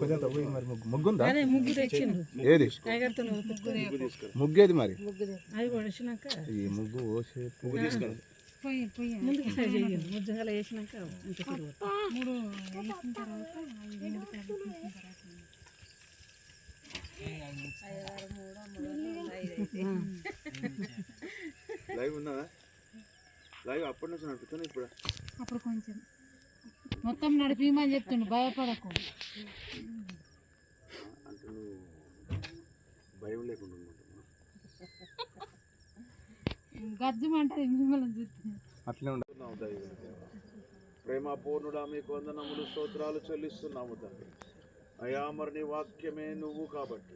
మరి ముగ్గు ముగ్గుందా? అదే ముగ్గు తెచ్చిండు ఏది? టైగర్తో ముగ్గేది మరి? అది కొడిచినాక ఈ ముగ్గు పోయి పోయి వేసినాక ఇంత మూడు వేసిన తర్వాత లైవ్ ఉన్నదా? లైవ్ అప్పటి నుంచి నడుపుతాను ఇప్పుడు? అప్పుడు కొంచెం. మొత్తం నడిపిమని చెప్తుండు భయపడకు. అంటే భయం లేకుండా ఉంటున్నావు మిమ్మల్ని చూస్తే. అట్లే ఉండ. ప్రేమ పూర్ణుడా మీకు వందనములు స్తోత్రాలు చెల్లిస్తున్నాము తండ్రి. అయా మరి నీ వాక్యమే నువ్వు కాబట్టి.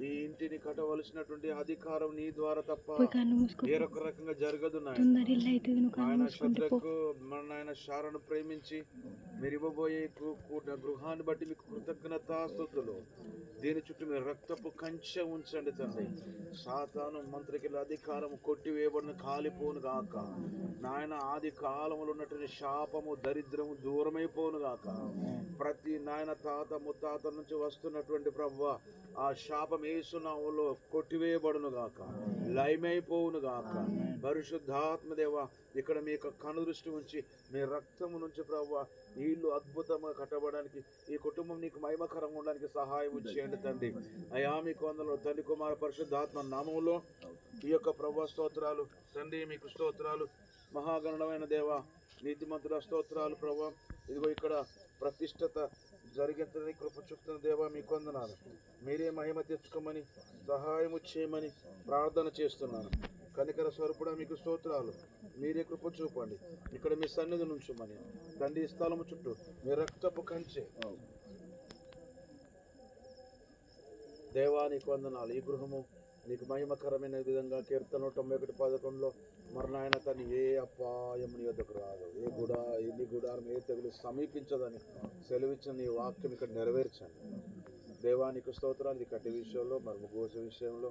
ఈ ఇంటిని కట్టవలసినటువంటి అధికారం నీ ద్వారా తప్ప వేరొక రకంగా జరగదు నాయన. శత్రుకు మన ఆయన శారను ప్రేమించి మీరు ఇవ్వబోయే గృహాన్ని బట్టి మీకు కృతజ్ఞతాస్తుతులు దీని చుట్టూ మీరు రక్తపు కంచె ఉంచండి తండ్రి. సాతాను మంత్రికి అధికారం కొట్టివేయబడిన కాలిపోను గాక. నాయన ఆది కాలంలో ఉన్నటువంటి శాపము దరిద్రము దూరమైపోను గాక. ప్రతి నాయన తాత ముత్తాత నుంచి వస్తున్నటువంటి ప్రవ్వ ఆ శాపం ఏసునాములో కొట్టివేయబడును గాక లయమైపోవును గాక. పరిశుద్ధాత్మ దేవ ఇక్కడ మీ యొక్క కనుదృష్టి ఉంచి మీ రక్తము నుంచి ప్రవ్వ ఇల్లు అద్భుతంగా కట్టబడడానికి ఈ కుటుంబం నీకు మహిమకరంగా ఉండడానికి సహాయం చేయండి తండ్రి. అయా మీకు వందలు తండ్రి కుమార పరిశుద్ధాత్మ నామములో ఈ యొక్క ప్రభు స్తోత్రాలు తండ్రి మీకు స్తోత్రాలు మహాగణమైన దేవ నీతిమంతుల స్తోత్రాలు ప్రభా ఇదిగో ఇక్కడ ప్రతిష్టత జరిగిందని కృప చూపుతున్న దేవ మీకు కొందనాలు మీరే మహిమ తెచ్చుకోమని సహాయము చేయమని ప్రార్థన చేస్తున్నాను. కనికర స్వరూపుడ మీకు స్తోత్రాలు. మీరే కృప చూపండి. ఇక్కడ మీ సన్నిధి నుంచమని తండ్రి స్థలము చుట్టూ మీ రక్తపు కంచె. దేవా నీకు వందనాలు. ఈ గృహము నీకు మహిమకరమైన విధంగా కీర్తన తొంభై ఒకటి పదకొండులో మరణాయన తను ఏ అపాయం నీ వద్దకు రాదు. ఏ గుడా ఎన్ని గుడారం ఏ తెగులు సమీపించదని సెలవిచ్చిన నీ వాక్యం ఇక్కడ నెరవేర్చండి. దేవానికి స్తోత్రాలు. ఇది కట్టి విషయంలో మరి ముగోస విషయంలో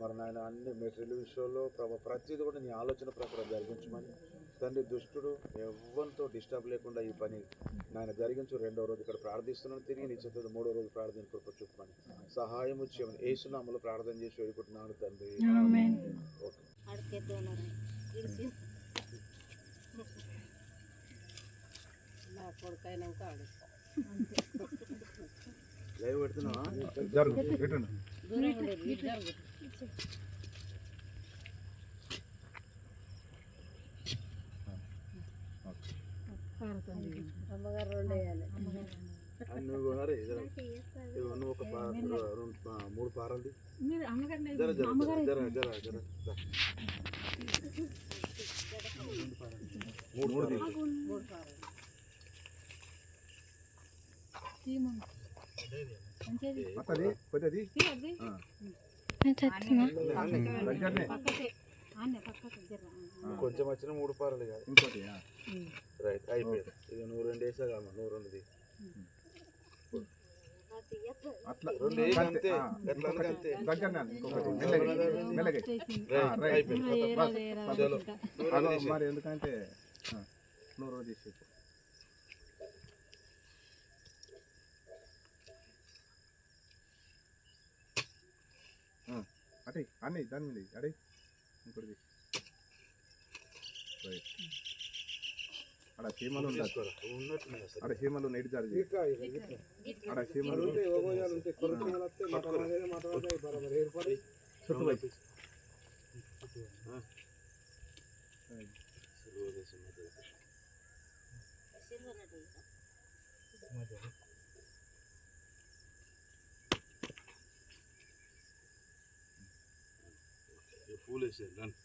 మరి నాయన అన్ని మెటీరియల్ విషయంలో ప్రభ ప్రతిదీ కూడా నీ ఆలోచన ప్రకారం జరిగించమని తండ్రి దుష్టుడు ఎవ్వరితో డిస్టర్బ్ లేకుండా ఈ పని నాయన జరిగించు. రెండో రోజు ఇక్కడ ప్రార్థిస్తున్నాను తిరిగి నీ చేతులు మూడో రోజు ప్రార్థన కృప చూపమని. సహాయం వచ్చేమని ఏసునామలో ప్రార్థన చేసి వేడుకుంటున్నాను తండ్రి. ఓకే. నా కొడుకైనాక ఆడు లైవ్ పెడుతున్నావా? నువ్వు ఒక మూడు అమ్మగారిని జర జర జర. మూడు. మూడు. మంచిది. కొద్దిది కొంచెం వచ్చిన మూడు పారలు కాదు. ఇంకోటి ఆ. రైట్ అయిపోయింది. ఇది నువ్వు రెండు వేసా కామా నువ్వు రెండుది. అట్లా. రెండు వేసి అంతే. అంతే. అయిపోయింది. తీసేయ్. మరి ఎందుకంటే నువ్వు రోజు అటే అన్నీ దాని మీద అడే ఇంకోటి రైట్. అక్కడ అసలు. అక్కడ చీమలు నెడి జారి అక్కడ చీమలు చుట్టూ వైపు ఆ. పూలు వేసేది రండి.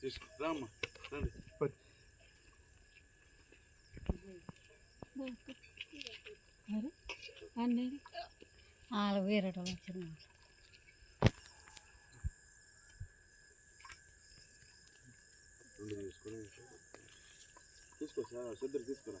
తీసుకో రామ్మా రండి. వాళ్ళు వేరే వాళ్ళు వచ్చిన రెండు తీసుకొని తీసుకో సార్ సిద్ధం తీసుకురా.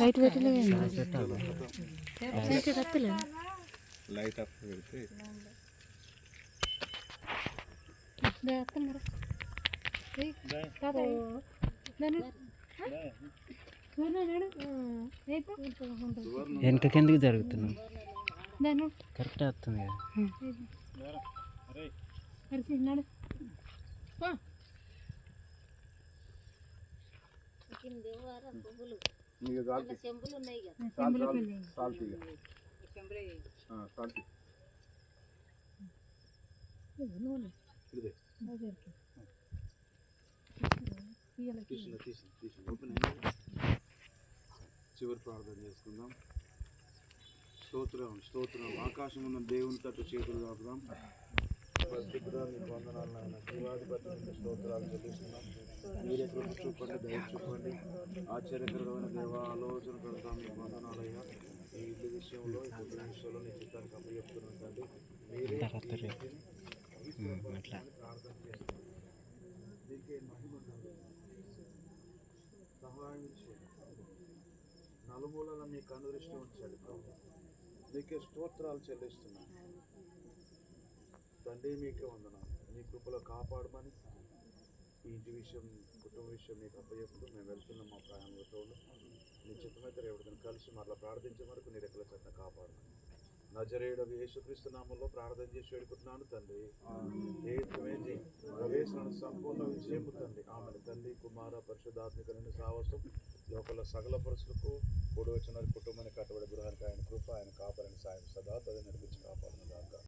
లైట్ పెట్టలేదు లైట్ జరుగుతున్నాం కరెక్ట్ వస్తుంది కదా. చివరి ప్రార్థన చేసుకుందాం. స్తోత్రం స్తోత్రం. ఆకాశం ఉన్న దేవుని తట్టు చేతులు కాపుదాం వందనాలు స్తోత్రాలు చెల్లిస్తున్నాం. మీరే కృప చూపండి దయ చూపండి ఆశ్చర్యకరమైన దేవ ఆలోచన కడతాం మీకు వందనాలయ్యా ఈ ఇల్లు విషయంలో ఈ పొద్దున విషయంలో నీ చిత్తానికి అప్పచెప్తున్నాం తండ్రి మీరే ప్రార్థన చేస్తున్నాం నీకే మహిమ. సహాయం నలుమూలల మీ కనుదృష్టి ఉంచండి ప్రభు. నీకే స్తోత్రాలు చెల్లిస్తున్నాను. తండ్రి మీకే వందనాలు. మీ కృపలో కాపాడమని ఇంటి విషయం కుటుంబ విషయం మీకు అప్పచెప్తూ మేము వెళ్తున్నాం మా ప్రయాణంలో నీ చిత్తమైతే కలిసి మరలా ప్రార్థించే వరకు నీ రెక్కల చెత్త కాపాడు. నజరేయుడు యేసుక్రీస్తు నామంలో ప్రార్థన చేసి వేడుకుంటున్నాను తండ్రి. ఏమేజీ సంపూర్ణ విజయం తండ్రి. ఆమె తల్లి కుమార పరిశుధాత్మికలను సావసం. లోపల సగల పరుషులకు కూడి వచ్చిన కుటుంబానికి కట్టబడి గృహానికి ఆయన కృప ఆయన కాపాలని సాయం సదా తది నడిపించి కాపాడను దాకా